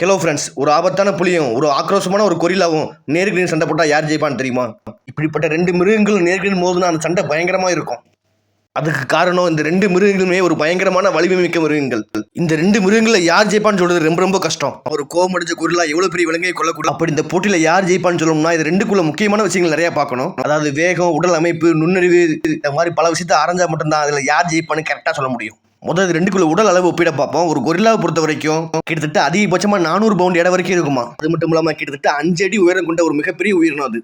Hello friends ஒரு ஆபத்தான புலியும் ஒரு ஆக்ரோஷமான ஒரு கொரில்லாவும் நேருக்கு நேர் சண்டை போட்டால் யார் ஜெயிப்பான்னு தெரியுமா? இப்படிப்பட்ட ரெண்டு மிருகங்களும் நேருக்கு நேர் மோதுனா அந்த சண்டை பயங்கரமாக இருக்கும். அதுக்கு காரணம் இந்த ரெண்டு மிருகங்களுமே ஒரு பயங்கரமான வலிமை மிக்க மிருகங்கள். இந்த ரெண்டு மிருகங்களை யார் ஜெயிப்பான்னு சொல்றது ரொம்ப ரொம்ப கஷ்டம். ஒரு கோவம் அடிச்ச கொரில்லா எவ்வளவு பெரிய விலங்கை கொள்ளக்கூடாது அப்படி இந்த போட்டியில யார் ஜெயிப்பான்னு சொல்லணும்னா இது ரெண்டுக்குள்ள முக்கியமான விஷயங்கள் நிறைய பார்க்கணும். அதாவது வேகம் உடல் அமைப்பு நுண்ணறிவு இந்த மாதிரி பல விஷயத்தை ஆரஞ்சா மட்டும்தான் அதுல யார் ஜெயிப்பான்னு கரெக்டாக சொல்ல முடியும். முதல் இது ரெண்டுக்குள்ள உடல் அளவு ஒப்பிட பார்ப்போம். ஒரு கொரில்லாவை பொறுத்த வரைக்கும் கிட்டத்தட்ட அதிகபட்சமாக நானூறு பவுண்ட் இடம் வரைக்கும் இருக்குமா? அது மட்டும் இல்லாமல் கிட்டத்தட்ட அஞ்சு அடி உயரம் கொண்ட ஒரு மிகப்பெரிய உயிரினம் அது.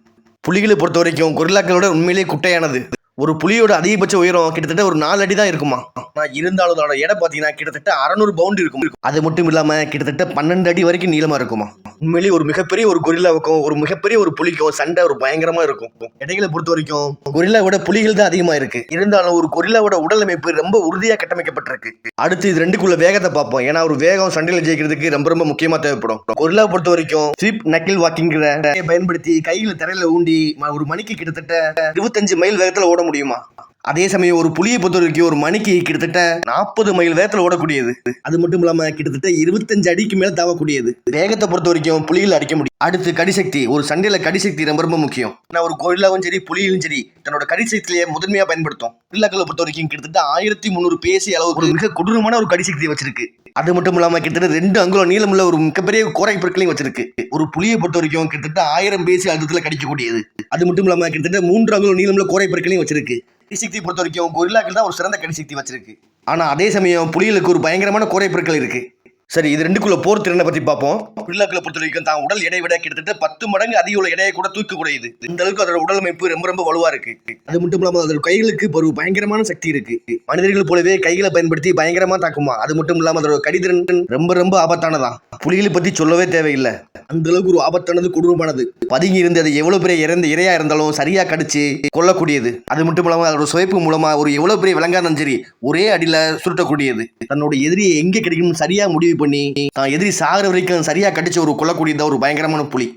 புலிகளை பொறுத்த வரைக்கும் கொரில்லாக்களோட உண்மையிலேயே குட்டையானது. ஒரு புலியோட அதிகபட்ச உயரம் கிட்டத்தட்ட ஒரு நாலு அடி தான் இருக்குமா? ஆனால் இருந்தாலும் அதோட இடம் பார்த்தீங்கன்னா கிட்டத்தட்ட அறநூறு பவுண்ட் இருக்கும். அது மட்டும் இல்லாமல் கிட்டத்தட்ட பன்னெண்டு அடி வரைக்கும் நீளமாக இருக்குமா? உண்மையிலேயே ஒரு மிகப்பெரிய ஒரு கொரில்லாவுக்கும் ஒரு மிகப்பெரிய ஒரு புலிக்கும் சண்டை ஒரு பயங்கரமா இருக்கும். இடைகளை பொறுத்த வரைக்கும் கொரில்லாவோட புலிகள் தான் அதிகமா இருக்கு. இருந்தாலும் ஒரு கொரில்லாவோட உடல் அமைப்பு ரொம்ப உறுதியா கட்டமைக்கப்பட்டிருக்கு. அடுத்து இது ரெண்டுக்குள்ள வேகத்தை பார்ப்போம். ஏன்னா ஒரு வேகம் சண்டையில ஜெயிக்கிறதுக்கு ரொம்ப ரொம்ப முக்கியமா தேவைப்படும். கொரில்லா பொறுத்த வரைக்கும் ஸ்வீப் நக்கில் வாக்கிங்கிற பயன்படுத்தி கையில தரையில ஊண்டி ஒரு மணிக்கு கிட்டத்தட்ட இருபத்தஞ்சு மைல் வேகத்துல ஓட முடியுமா? அதே சமயம் ஒரு புலியை பொறுத்த வரைக்கும் ஒரு மணிக்கு கிட்டத்தட்ட நாற்பது மைல் வேகத்தில் ஓடக்கூடியது. அது மட்டும் இல்லாம கிட்டத்தட்ட இருபத்தஞ்சு அடிக்கு மேல தாவக்கூடியது. வேகத்தை பொறுத்த வரைக்கும் புலியில் அடிக்க முடியும். அடுத்து கடிசக்தி. ஒரு சண்டையில கடிசக்தி ரொம்ப ரொம்ப முக்கியம். நான் ஒரு கோயிலாவும் சரி புலியிலும் சரி தன்னோட கடிசக்தியை முதன்மையா பயன்படுத்தும். கொரில்லாக்களை பொறுத்த வரைக்கும் கிட்டத்தட்ட ஆயிரத்தி முந்நூறு பேசி அளவு ஒரு மிக கொடூரமான ஒரு கடிசக்தி வச்சிருக்கு. அது மட்டும் இல்லாம கிட்டத்தட்ட ரெண்டு அங்குலம் நீளமுள்ள ஒரு மிகப்பெரிய கோரை பொருட்களையும் வச்சிருக்கு. ஒரு புலியை பொறுத்த வரைக்கும் கிட்டத்தட்ட ஆயிரம் பேசி அழுத்தத்தில் கடிக்கக்கூடியது. அது மட்டும் இல்லாம கிட்டத்தட்ட மூன்று அங்குலம் நீளமுள்ள கோரை பொருட்களையும் வச்சிருக்கு. கடிசக்தி பொறுத்த வரைக்கும் கொரில்லாக்கள் தான் ஒரு சிறந்த கடிசக்தி வச்சிருக்கு. ஆனால் அதே சமயம் புலிகளுக்கு ஒரு பயங்கரமான குறைப்பொருட்கள் இருக்குது சரி இது ரெண்டுக்குள்ள போர் திறனை பற்றி பார்ப்போம். பிள்ளைகளை பொறுத்த வரைக்கும் தான் உடல் எடை விட கிட்டத்தட்ட பத்து மடங்கு அதிக உள்ள எடையை கூட தூக்கக்கூடியது. இந்த அளவுக்கு அதோட உடல் அமைப்பு ரொம்ப ரொம்ப வலுவா இருக்கு. அது மட்டும் இல்லாம அதோட கைகளுக்கு ஒரு பயங்கரமான சக்தி இருக்கு. மனிதர்கள் போலவே கைகளை பயன்படுத்தி பயங்கரமா தாக்குமா? அது மட்டும் இல்லாமல் அதோட கடிதிறன் ரொம்ப ரொம்ப ஆபத்தானதான் புலிகளை பத்தி சொல்லவே தேவையில்லை. அந்த அளவுக்கு ஒரு ஆபத்தானது கொடூரமானது. பதுங்கி இருந்து அது எவ்வளவு பெரிய இறந்து இரையா இருந்தாலும் சரியா கடிச்சு கொல்லக்கூடியது. அது மட்டும் இல்லாமல் அதோட சுவைப்பு மூலமா ஒரு எவ்வளவு பெரிய விலங்கா இருந்தாலும் சரி ஒரே அடியில சுருட்டக்கூடியது. தன்னோட எதிரியை எங்க கிடைக்கும் சரியா முடிவு பண்ணி தான் எதிரி சாகிற வரைக்கும் சரியா கடிச்ச ஒரு கொல்லக்கூடிய இந்த ஒரு பயங்கரமான புலி.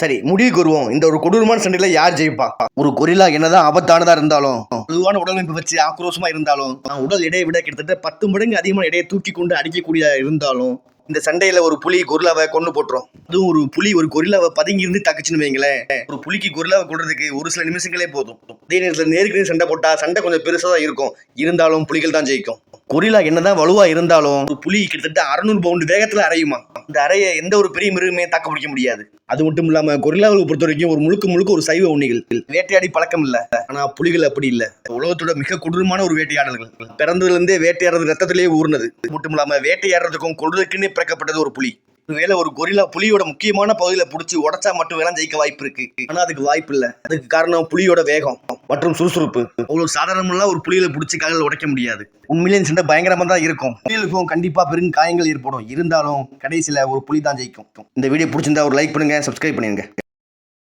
சரி முடிவுக்கு வருவோம். இந்த ஒரு கொடூரமான சண்டையில யார் ஜெயிப்பா? ஒரு கொரில்லா என்னதான் ஆபத்தானதா இருந்தாலும் பொதுவான உடலமைப்பு வச்சு ஆக்ரோஷமா இருந்தாலும் உடல் எடையை விட கிட்டத்தட்ட பத்து மடங்கு அதிகமான எடையை தூக்கி கொண்டு அடிக்கக்கூடிய இருந்தாலும் இந்த சண்டையில ஒரு புலி கொரிலாவை கொண்டு போட்டுரும். அதுவும் ஒரு புலி ஒரு கொரில்லாவை பதுங்கி இருந்து தக்குச்சுன்னு வைங்களேன். ஒரு புலிக்கு கொரிலாவை கொள்றதுக்கு ஒரு சில நிமிஷங்களே போதும். அதே நேரத்தில் நேருக்கு நேர் சண்டை போட்டா சண்டை கொஞ்சம் பெருசா தான் இருக்கும். இருந்தாலும் புலிகள் தான் ஜெயிக்கும். கொரில்லா என்னதான் வலுவா இருந்தாலும் ஒரு புலி கிட்டத்தட்ட அறநூறு பவுண்டு வேகத்துல அரையுமா? இந்த அறையை எந்த ஒரு பெரிய மிருகமே தாக்க பிடிக்க முடியாது. அது மட்டும் இல்லாம கொரில்லாவை பொறுத்த வரைக்கும் ஒரு முழுக்க முழுக்க ஒரு சைவ உண்ணிகள். வேட்டையாடி பழக்கம் இல்ல. ஆனா புலிகள் அப்படி இல்ல. உலகத்தோட மிக கொடூரமான ஒரு வேட்டையாடல்கள். பிறந்ததுல இருந்தே வேட்டையாடுறது ரத்தத்திலேயே ஊர்னது அது மட்டும் இல்லாம வேட்டையாடுறதுக்கும் கொள்றதுக்குன்னே பிறக்கப்பட்டது ஒரு புலி. ஒருவேளை ஒரு கொரில்லா புலியோட முக்கியமான பகுதியில புடிச்சு உடச்சா மட்டும் வேணா ஜெயிக்க வாய்ப்பு இருக்கு. ஆனா அதுக்கு வாய்ப்பு இல்ல. அதுக்கு காரணம் புலியோட வேகம். மற்றும் சுறுசுறுப்பு. அவ்வளவு சாதாரணமெல்லாம் ஒரு புலியில பிடிச்சி காலில் உடைக்க முடியாது. உண்மையிலேயே சண்டை பயங்கரமா தான் இருக்கும். புலிகளுக்கும் கண்டிப்பா பெரும் காயங்கள் ஏற்படும். இருந்தாலும் கடைசியில ஒரு புலி தான் ஜெயிக்கும். இந்த வீடியோ பிடிச்சிருந்தா ஒரு லைக் பண்ணுங்க சப்ஸ்கிரைப் பண்ணிருங்க.